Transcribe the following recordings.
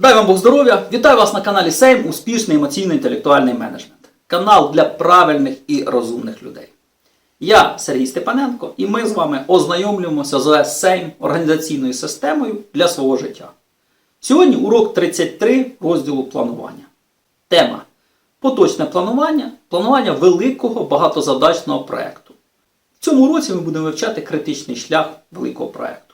Дай вам Бог здоров'я! Вітаю вас на каналі Сейм Успішний емоційно-інтелектуальний менеджмент. Канал для правильних і розумних людей. Я Сергій Степаненко, і ми з вами ознайомлюємося з Сейм організаційною системою для свого життя. Сьогодні урок 33 розділу планування. Тема Поточне планування планування великого багатозадачного проєкту. В цьому році ми будемо вивчати критичний шлях великого проєкту.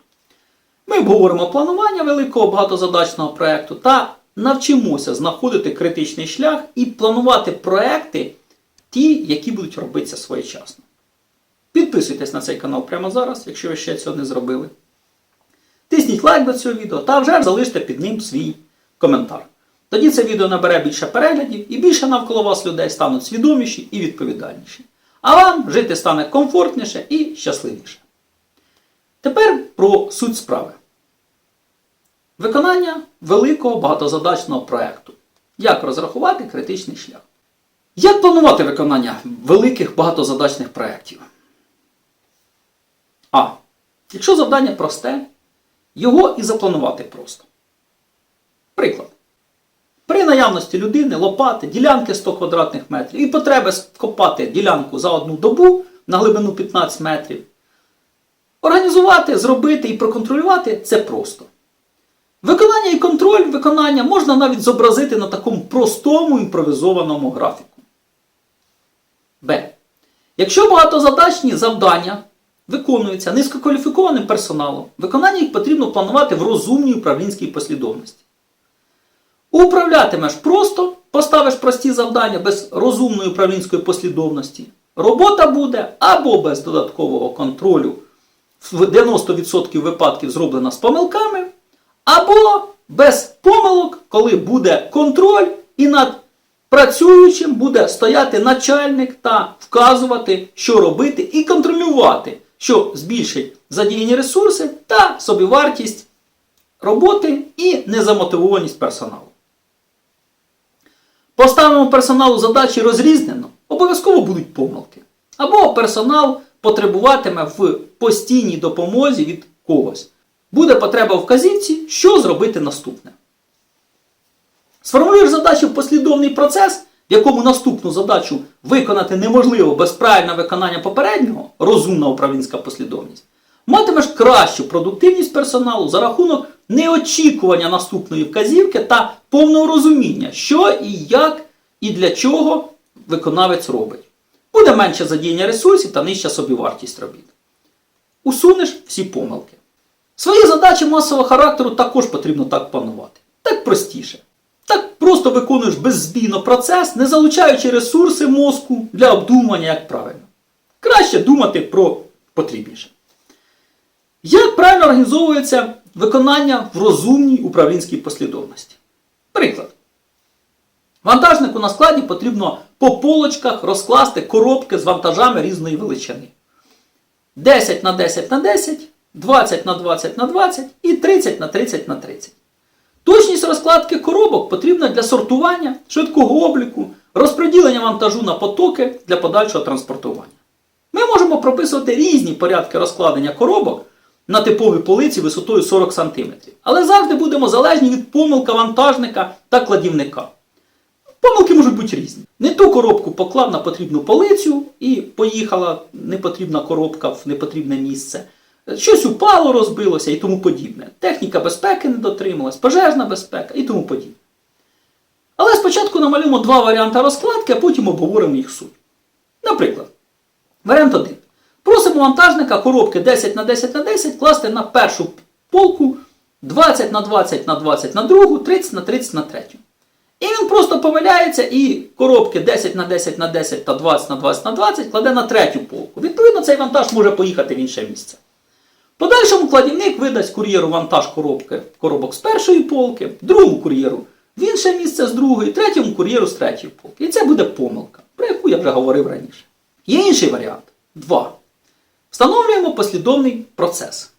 Ми обговоримо планування великого багатозадачного проєкту та навчимося знаходити критичний шлях і планувати проекти, ті, які будуть робитися своєчасно. Підписуйтесь на цей канал прямо зараз, якщо ви ще цього не зробили. Тисніть лайк до цього відео та вже залиште під ним свій коментар. Тоді це відео набере більше переглядів і більше навколо вас людей стануть свідоміші і відповідальніші. А вам жити стане комфортніше і щасливіше. Тепер про суть справи. Виконання великого багатозадачного проєкту. Як розрахувати критичний шлях? Як планувати виконання великих багатозадачних проєктів? А. Якщо завдання просте, його і запланувати просто. Приклад. При наявності людини лопати, ділянки 100 квадратних метрів і потреби скопати ділянку за одну добу на глибину 15 метрів. Організувати, зробити і проконтролювати це просто. Виконання і контроль виконання можна навіть зобразити на такому простому імпровізованому графіку. Б. Якщо багатозадачні завдання виконуються низькокваліфікованим персоналом, виконання їх потрібно планувати в розумній управлінській послідовності. Управлятимеш просто, поставиш прості завдання без розумної управлінської послідовності. Робота буде або без додаткового контролю в 90% випадків зроблена з помилками, або без помилок, коли буде контроль і над працюючим буде стояти начальник та вказувати, що робити, і контролювати, що збільшить задіяні ресурси та собівартість роботи і незамотивованість персоналу. Поставимо персоналу задачі розрізнено, обов'язково будуть помилки. Або персонал потребуватиме в постійній допомозі від когось. Буде потреба в казівці, що зробити наступне. Сформулюєш задачу в послідовний процес, в якому наступну задачу виконати неможливо без правильного виконання попереднього, розумна управлінська послідовність, матимеш кращу продуктивність персоналу за рахунок неочікування наступної вказівки та повного розуміння, що і як і для чого виконавець робить. Буде менше задіяння ресурсів та нижча собівартість робіт. Усунеш всі помилки. Свої задачі масового характеру також потрібно так планувати. Так простіше. Так просто виконуєш беззбійно процес, не залучаючи ресурси мозку для обдумання, як правильно. Краще думати про потрібніше. Як правильно організовується виконання в розумній управлінській послідовності? Приклад. Вантажнику на складі потрібно по полочках розкласти коробки з вантажами різної величини. 10 на 10 на 10, 20 на 20 на 20 і 30 на 30 на 30. Точність розкладки коробок потрібна для сортування, швидкого обліку, розподілення вантажу на потоки для подальшого транспортування. Ми можемо прописувати різні порядки розкладення коробок на типовій полиці висотою 40 см. Але завжди будемо залежні від помилка вантажника та кладівника. Помилки можуть бути різні. Не ту коробку поклав на потрібну полицю і поїхала непотрібна коробка в непотрібне місце. Щось упало, розбилося і тому подібне. Техніка безпеки не дотрималась, пожежна безпека і тому подібне. Але спочатку намалюємо два варіанти розкладки, а потім обговоримо їх суть. Наприклад, варіант 1. Просимо вантажника коробки 10 на 10 на 10 класти на першу полку 20 на 20 на 20 на другу, 30 на 30 на третю. І він просто помиляється і коробки 10 на 10 на 10 та 20 на 20 на 20 кладе на третю полку. Відповідно, цей вантаж може поїхати в інше місце. Подальшому кладівник видасть кур'єру вантаж коробки, коробок з першої полки, другому кур'єру в інше місце з другої, третьому кур'єру з третьої полки. І це буде помилка, про яку я вже говорив раніше. Є інший варіант. 2. Встановлюємо послідовний процес.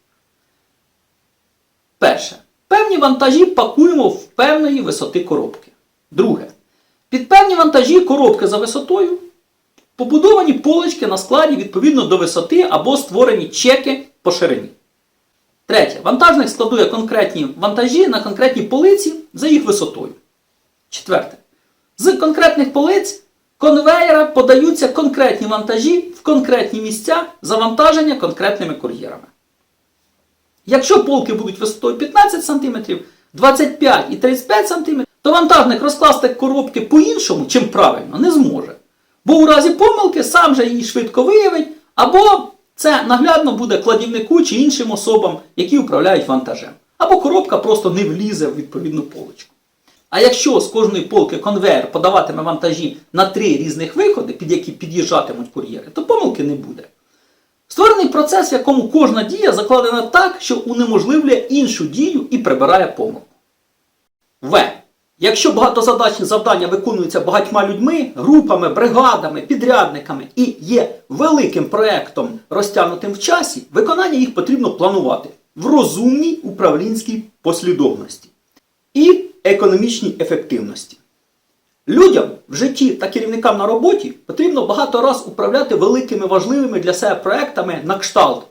Перше. Певні вантажі пакуємо в певної висоти коробки. Друге. Під певні вантажі коробки за висотою побудовані полочки на складі відповідно до висоти або створені чеки по ширині. Третє. Вантажник складує конкретні вантажі на конкретній полиці за їх висотою. Четверте. З конкретних полиць конвеєра подаються конкретні вантажі в конкретні місця завантаження конкретними кур'єрами. Якщо полки будуть висотою 15 см, 25 і 35 см, то вантажник розкласти коробки по-іншому, чим правильно, не зможе. Бо у разі помилки сам же її швидко виявить, або це наглядно буде кладівнику чи іншим особам, які управляють вантажем. Або коробка просто не влізе в відповідну полочку. А якщо з кожної полки конвейер подаватиме вантажі на три різних виходи, під які під'їжджатимуть кур'єри, то помилки не буде. Створений процес, в якому кожна дія закладена так, що унеможливлює іншу дію і прибирає помилку. В. Якщо багатозадачні завдання виконуються багатьма людьми, групами, бригадами, підрядниками і є великим проектом, розтягнутим в часі, виконання їх потрібно планувати в розумній управлінській послідовності і економічній ефективності. Людям в житті та керівникам на роботі потрібно багато раз управляти великими важливими для себе проектами на кшталт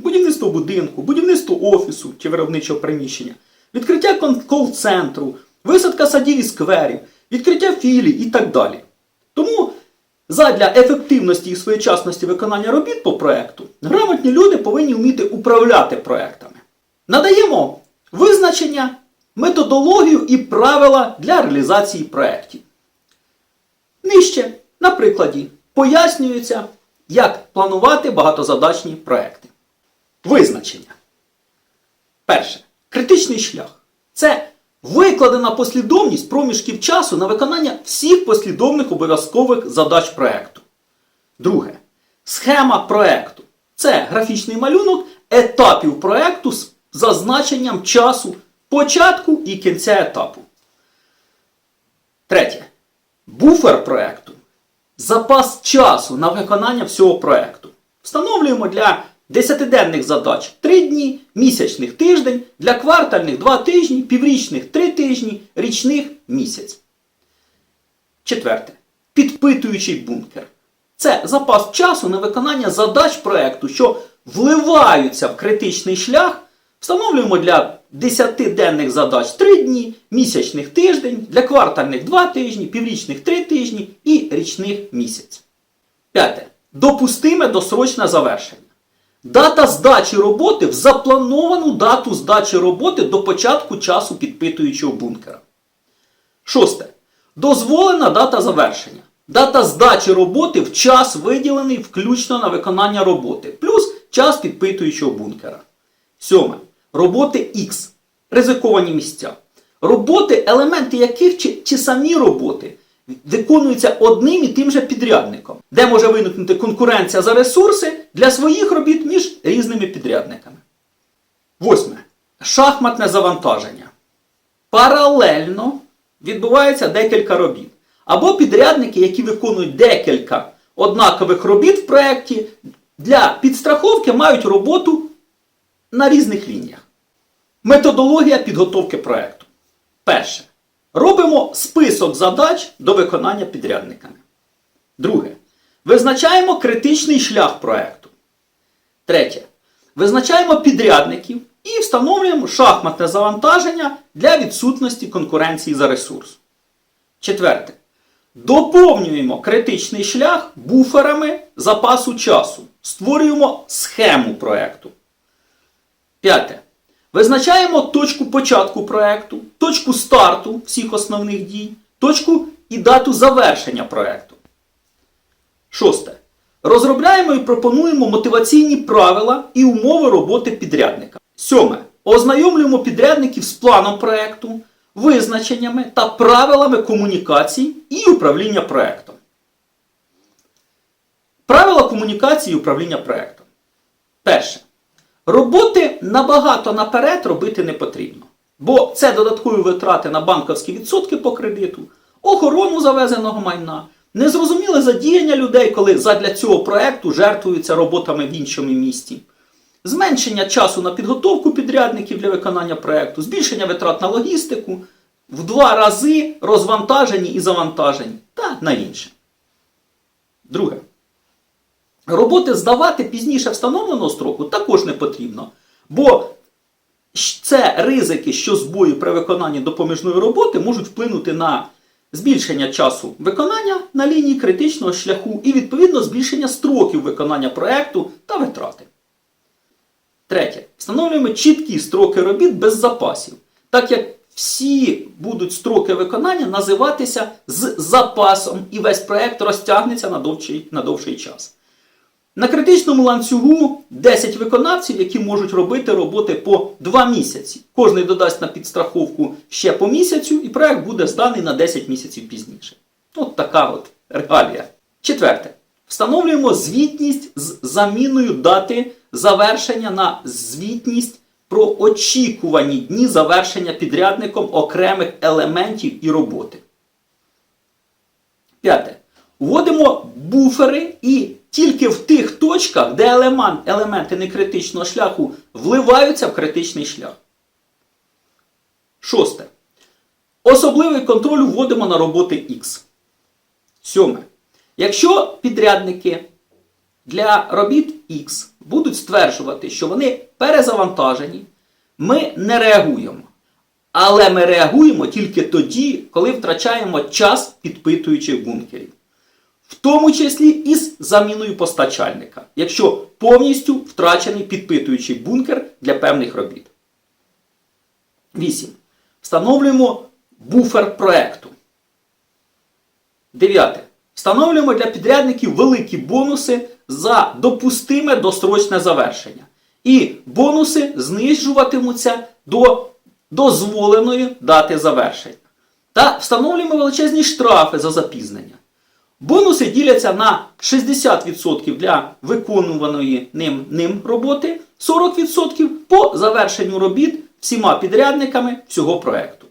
будівництво будинку, будівництво офісу чи виробничого приміщення, відкриття кол-центру, висадка садів і скверів, відкриття філій і так далі. Тому задля ефективності і своєчасності виконання робіт по проекту грамотні люди повинні вміти управляти проектами. Надаємо визначення, методологію і правила для реалізації проєктів. Нижче, на прикладі, пояснюється, як планувати багатозадачні проекти. Визначення. Перше. Критичний шлях. Це викладена послідовність проміжків часу на виконання всіх послідовних обов'язкових задач проекту. Друге. Схема проекту. Це графічний малюнок етапів проекту з зазначенням часу початку і кінця етапу. Третє. Буфер проекту. Запас часу на виконання всього проекту. Встановлюємо для 10-денних задач 3 дні, місячних тиждень, для квартальних 2 тижні, піврічних 3 тижні, річних місяць. Четверте. Підпитуючий бункер. Це запас часу на виконання задач проекту, що вливаються в критичний шлях. Встановлюємо для 10-денних задач 3 дні, місячних тиждень, для квартальних 2 тижні, піврічних 3 тижні і річних місяць. П'яте. Допустиме досрочне завершення. Дата здачі роботи в заплановану дату здачі роботи до початку часу підпитуючого бункера. Шосте. Дозволена дата завершення. Дата здачі роботи в час виділений включно на виконання роботи, плюс час підпитуючого бункера. Сьоме. Роботи X. Ризиковані місця. Роботи, елементи яких чи, чи самі роботи виконуються одним і тим же підрядником, де може виникнути конкуренція за ресурси для своїх робіт між різними підрядниками. Восьме. Шахматне завантаження. Паралельно відбувається декілька робіт. Або підрядники, які виконують декілька однакових робіт в проєкті, для підстраховки мають роботу на різних лініях. Методологія підготовки проєкту. Перше. Робимо список задач до виконання підрядниками. Друге. Визначаємо критичний шлях проєкту. Третє. Визначаємо підрядників і встановлюємо шахматне завантаження для відсутності конкуренції за ресурс. Четверте. Доповнюємо критичний шлях буферами запасу часу. Створюємо схему проєкту. П'яте. Визначаємо точку початку проєкту, точку старту всіх основних дій, точку і дату завершення проєкту. Шосте. Розробляємо і пропонуємо мотиваційні правила і умови роботи підрядника. Сьоме. Ознайомлюємо підрядників з планом проєкту, визначеннями та правилами комунікації і управління проєктом. Правила комунікації і управління проєктом. Перше. Роботи набагато наперед робити не потрібно. Бо це додаткові витрати на банковські відсотки по кредиту, охорону завезеного майна, незрозуміле задіяння людей, коли задля цього проекту жертвуються роботами в іншому місті, зменшення часу на підготовку підрядників для виконання проекту, збільшення витрат на логістику, в два рази розвантажені і завантажені та на інше. Друге. Роботи здавати пізніше встановленого строку також не потрібно. Бо Це ризики, що збої при виконанні допоміжної роботи можуть вплинути на збільшення часу виконання на лінії критичного шляху і відповідно збільшення строків виконання проекту та витрати. Третє. Встановлюємо чіткі строки робіт без запасів, так як всі будуть строки виконання називатися з запасом, і весь проект розтягнеться на довший, на довший час. На критичному ланцюгу 10 виконавців, які можуть робити роботи по 2 місяці. Кожний додасть на підстраховку ще по місяцю, і проект буде зданий на 10 місяців пізніше. От така от регалія. Четверте. Встановлюємо звітність з заміною дати завершення на звітність про очікувані дні завершення підрядником окремих елементів і роботи. П'яте. Вводимо буфери і тільки в тих точках, де елемент, елементи некритичного шляху вливаються в критичний шлях. Шосте. Особливий контроль вводимо на роботи X. Сьоме. Якщо підрядники для робіт X будуть стверджувати, що вони перезавантажені, ми не реагуємо. Але ми реагуємо тільки тоді, коли втрачаємо час підпитуючих бункерів. В тому числі із заміною постачальника, якщо повністю втрачений підпитуючий бункер для певних робіт. 8. Встановлюємо буфер проекту. 9. Встановлюємо для підрядників великі бонуси за допустиме досрочне завершення. І бонуси знижуватимуться до дозволеної дати завершення. Та встановлюємо величезні штрафи за запізнення. Бонуси діляться на 60% для виконуваної ним, ним роботи, 40% по завершенню робіт всіма підрядниками всього проекту.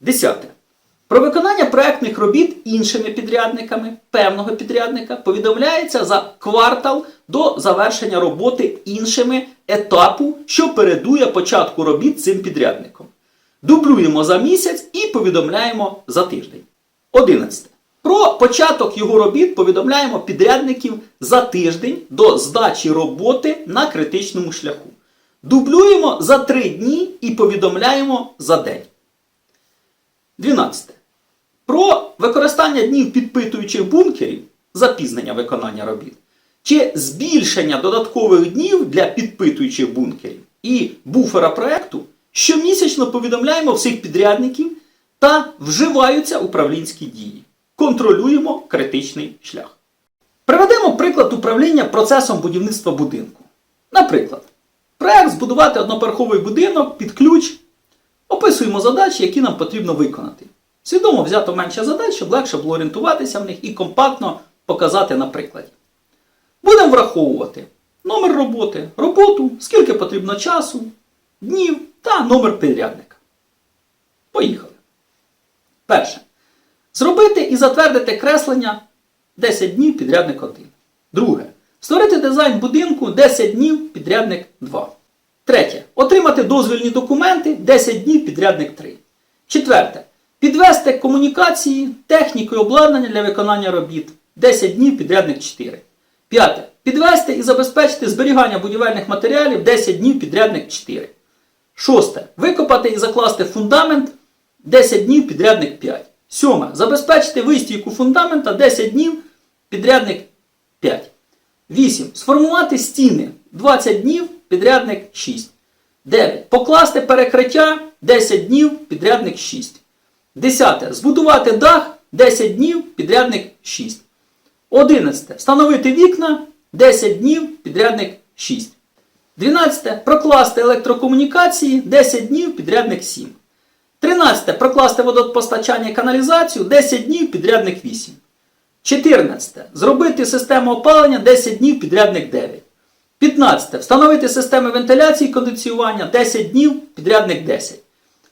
Десяте. Про виконання проектних робіт іншими підрядниками певного підрядника повідомляється за квартал до завершення роботи іншими етапу, що передує початку робіт цим підрядником. Дублюємо за місяць і повідомляємо за тиждень. 11. Про початок його робіт повідомляємо підрядників за тиждень до здачі роботи на критичному шляху. Дублюємо за 3 дні і повідомляємо за день. 12. Про використання днів підпитуючих бункерів, запізнення виконання робіт, чи збільшення додаткових днів для підпитуючих бункерів і буфера проекту щомісячно повідомляємо всіх підрядників та вживаються управлінські дії. Контролюємо критичний шлях. Приведемо приклад управління процесом будівництва будинку. Наприклад, проект збудувати одноповерховий будинок під ключ. Описуємо задачі, які нам потрібно виконати. Свідомо взято менше задач, щоб легше було орієнтуватися в них і компактно показати на прикладі. Будемо враховувати номер роботи, роботу, скільки потрібно часу, днів та номер підрядника. Поїхали. Перше. Зробити і затвердити креслення 10 днів підрядник 1. Друге. Створити дизайн будинку 10 днів підрядник 2. Третє. Отримати дозвільні документи 10 днів підрядник 3. Четверте. Підвести комунікації, техніку і обладнання для виконання робіт 10 днів підрядник 4. П'яте. Підвести і забезпечити зберігання будівельних матеріалів 10 днів підрядник 4. Шосте. Викопати і закласти фундамент 10 днів підрядник 5. Сьоме. Забезпечити вистійку фундамента 10 днів підрядник 5. 8. Сформувати стіни 20 днів підрядник 6. 9. Покласти перекриття 10 днів підрядник 6. 10. Збудувати дах 10 днів підрядник 6. 11. Встановити вікна 10 днів підрядник 6. 12. Прокласти електрокомунікації 10 днів підрядник 7. 13. Прокласти водопостачання і каналізацію 10 днів підрядник 8. 14. Зробити систему опалення 10 днів підрядник 9. 15. Встановити системи вентиляції і кондиціювання 10 днів підрядник 10.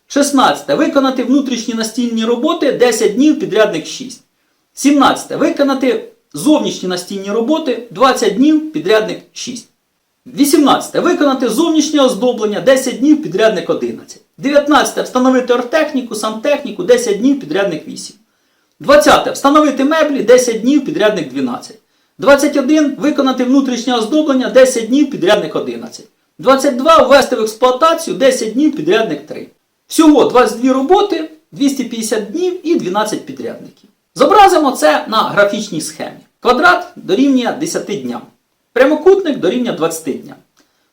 16. Виконати внутрішні настільні роботи 10 днів підрядник 6. 17. Виконати зовнішні настільні роботи 20 днів підрядник 6. 18. Виконати зовнішнє оздоблення 10 днів підрядник 11. 19. Встановити оргтехніку, сантехніку 10 днів підрядник 8. 20. Встановити меблі 10 днів підрядник 12. 21. Виконати внутрішнє оздоблення 10 днів підрядник 11. 22 ввести в експлуатацію 10 днів підрядник 3. Всього 22 роботи, 250 днів і 12 підрядників. Зобразимо це на графічній схемі. Квадрат дорівнює 10 дням. Прямокутник дорівнює 20 дням.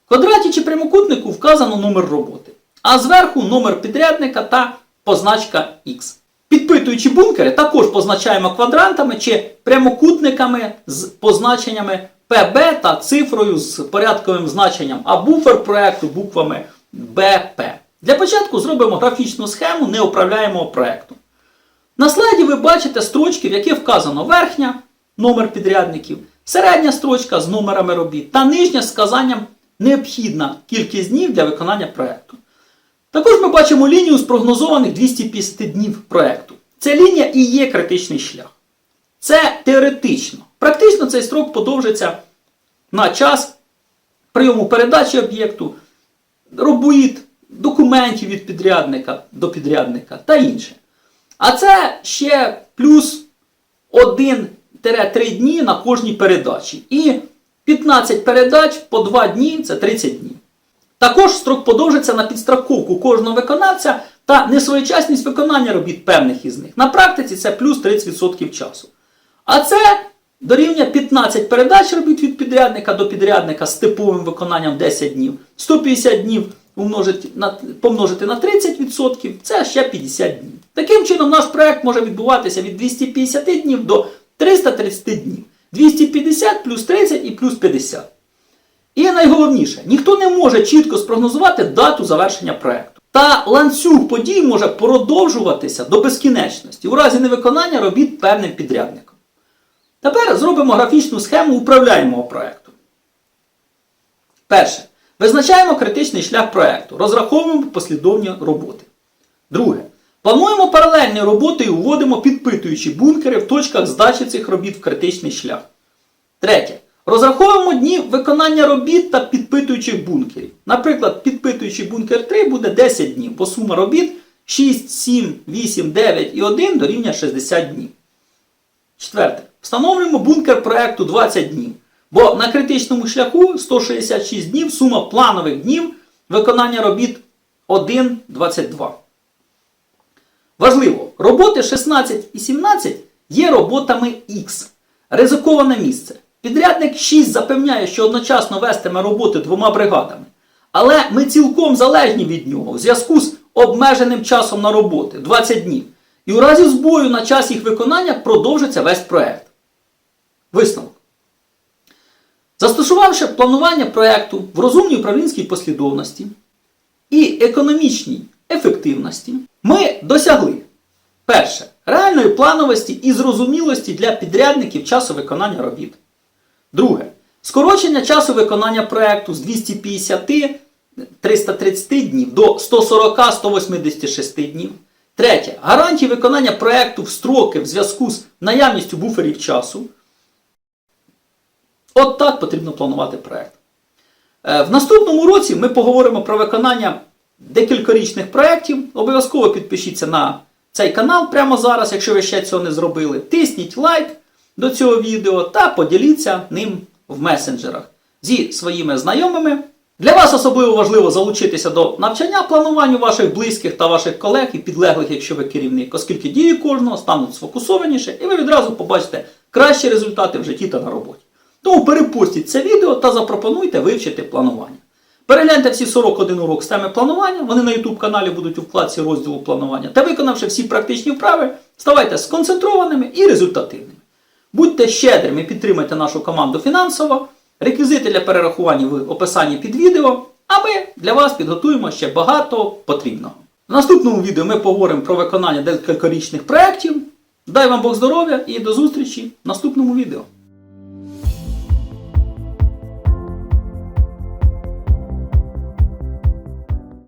В квадраті чи прямокутнику вказано номер роботи, а зверху номер підрядника та позначка X. Підпитуючи бункери, також позначаємо квадрантами чи прямокутниками з позначеннями PB та цифрою з порядковим значенням, а буфер проекту буквами BP. Для початку зробимо графічну схему неуправляємого проекту. На слайді ви бачите строчки, в яких вказано верхня номер підрядників, середня строчка з номерами робіт та нижня з вказанням необхідна кількість днів для виконання проекту. Також ми бачимо лінію з прогнозованих 250 днів проекту. Ця лінія і є критичний шлях. Це теоретично. Практично цей строк подовжиться на час прийому передачі об'єкту, робіт, документів від підрядника до підрядника та інше. А це ще плюс 1-3 дні на кожній передачі. І 15 передач по 2 дні це 30 днів. Також строк подовжиться на підстраховку кожного виконавця та несвоєчасність виконання робіт певних із них. На практиці це плюс 30% часу. А це дорівнює 15 передач робіт від підрядника до підрядника з типовим виконанням 10 днів. 150 днів помножити на 30% це ще 50 днів. Таким чином, наш проект може відбуватися від 250 днів до 330 днів. 250 плюс 30 і плюс 50. І найголовніше, ніхто не може чітко спрогнозувати дату завершення проекту. Та ланцюг подій може продовжуватися до безкінечності у разі невиконання робіт певним підрядником. Тепер зробимо графічну схему управляємого проекту. Перше. Визначаємо критичний шлях проекту. Розраховуємо послідовні роботи. Друге. Плануємо паралельні роботи і вводимо підпитуючі бункери в точках здачі цих робіт в критичний шлях. Третє. Розраховуємо дні виконання робіт та підпитуючих бункерів. Наприклад, підпитуючий бункер 3 буде 10 днів, бо сума робіт 6, 7, 8, 9 і 1 дорівнює 60 днів. Четверте. Встановлюємо бункер проекту 20 днів. Бо на критичному шляху 166 днів сума планових днів виконання робіт 1,22. Важливо, роботи 16 і 17 є роботами X. Ризиковане місце. Підрядник 6 запевняє, що одночасно вестиме роботи двома бригадами. Але ми цілком залежні від нього в зв'язку з обмеженим часом на роботи 20 днів. І у разі збою на час їх виконання продовжиться весь проект. Висновок. Застосувавши планування проекту в розумній управлінській послідовності і економічній ефективності, ми досягли перше реальної плановості і зрозумілості для підрядників часу виконання робіт. Друге. Скорочення часу виконання проекту з 250-330 днів до 140-186 днів. Третє. Гарантії виконання проекту в строки в зв'язку з наявністю буферів часу. От так потрібно планувати проект. Е, В наступному році ми поговоримо про виконання декількорічних проєктів. Обов'язково підпишіться на цей канал прямо зараз, якщо ви ще цього не зробили. Тисніть лайк до цього відео та поділіться ним в месенджерах зі своїми знайомими. Для вас особливо важливо залучитися до навчання плануванню ваших близьких та ваших колег і підлеглих, якщо ви керівник, оскільки дії кожного стануть сфокусованіше, і ви відразу побачите кращі результати в житті та на роботі. Тому перепостіть це відео та запропонуйте вивчити планування. Перегляньте всі 41 урок з теми планування, вони на YouTube каналі будуть у вкладці розділу планування. Та виконавши всі практичні вправи, ставайте сконцентрованими і результативними. Будьте щедрими, підтримайте нашу команду фінансово. Реквізити для перерахування в описанні під відео, а ми для вас підготуємо ще багато потрібного. В наступному відео ми поговоримо про виконання декількорічних проєктів. Дай вам Бог здоров'я і до зустрічі в наступному відео.